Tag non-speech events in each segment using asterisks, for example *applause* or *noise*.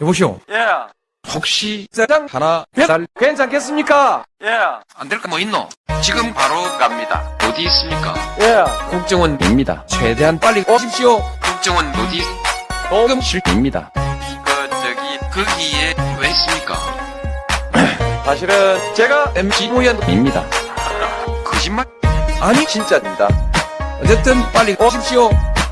여보시오. 예, 혹시 짜장 하나 배달 괜찮겠습니까? 예, 안 될 거 뭐 있노? 지금 바로 갑니다. 어디 있습니까? 예. 국정원입니다. 최대한 빨리 오십시오. 국정원 어디? 녹음실입니다. 그 저기 거기에 왜 있습니까? *clears throat* 사실은 제가 MC 모연입니다. 거짓말? 아니 진짜입니다. 어쨌든 빨리 오십시오.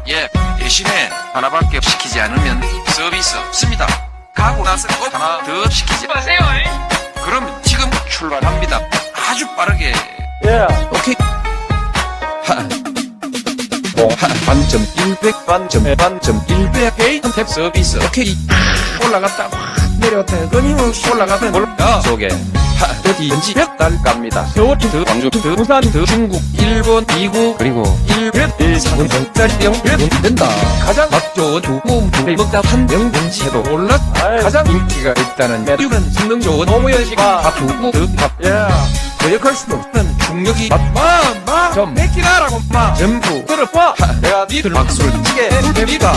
예, 대신에 하나밖에 시키지 않으면 서비스 없습니다. 가고 나서 꼭 하나 더 시키지 마세요. 그럼 지금 출발합니다. 아주 빠르게. 예, 오케이. 하. 뭐, 하, 반점 100, 반점, 반점 100, 헤이, 탭 서비스, 오케이. 올라갔다, 확 내려갔다, 끊임없이 올라가다, 올라가. 속에, 하, 어디든지 배달 갑니다. 서울, 더 광주, 더 부산, 더 중국, 일본, 미국, 그리고 일본, 병짜리 병, 된다. 가장 맛 좋은 두개 먹다 한 명분지 해도 올라. 가장 인기가 있다는 매력은 성능 좋은 두고 밥. 예. 거역할 수도 없는 중력이 마마좀 맥기나라고 마. 전부. 들어봐 니들 박수를 치게 됩니다.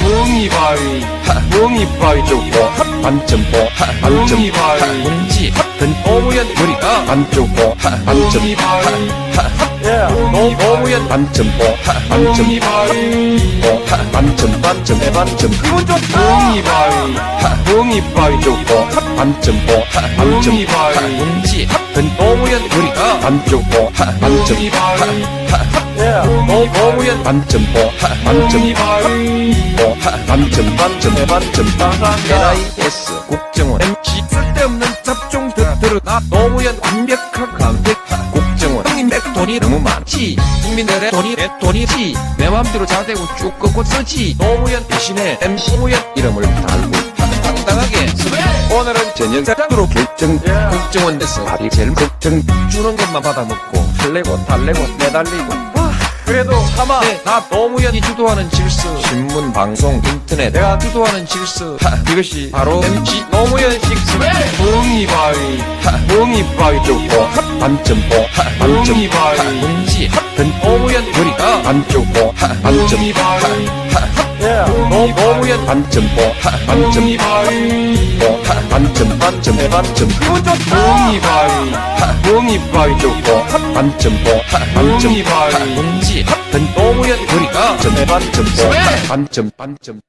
뭉이 바위, 뭉이 바위 좋고, 반점보 반점 문지 든 노무현 머리가 반쪽보 반점. 예, 노무현. 반점보 반점. 반점 반점 반점. 기분 좋다 뭉이 바위, 뭉이 바위 좋고, 반점보 반점. 문지 든 노무현 머리가 반쪽보 반점. 예, 노무현 반점보 반점. 뭉이바위, 반점 반점 반점 감사합니다. NIS 국정원. MC 쓸데없는 잡종 들어. 나 노무현 완벽한 감백 국정원. 형님 내 돈이 너무 많지. 국민들의 돈이 내 돈이지. 내 맘대로 잘되고 쭉 꺾고 쓰지. 노무현 대신에 MC 노무현 이름을 달고 당당하게 오늘은 저녁 사장으로 결정. 예. 국정원 에서 밥이 제일 걱정 주는 것만 받아먹고 달래고 달래고 매달리고. 그래도 차마, 네, 나 노무현이 주도하는 질서 신문 방송 인터넷. 내가 주도하는 질서 하, 이것이 바로 MC 노무현식 뭉이바위, 뭉이바위 좋고, 반점보 반점. 뭉이바위, 문지 든 노무현 머리가 반쪽보 반점 노 노무현 반점보 반점 반점 반점 반점 뭉이바위, 뭉이바위. 좋고, 반점보 반점. 문지 든 노무현 머리가 반점보 반점 반점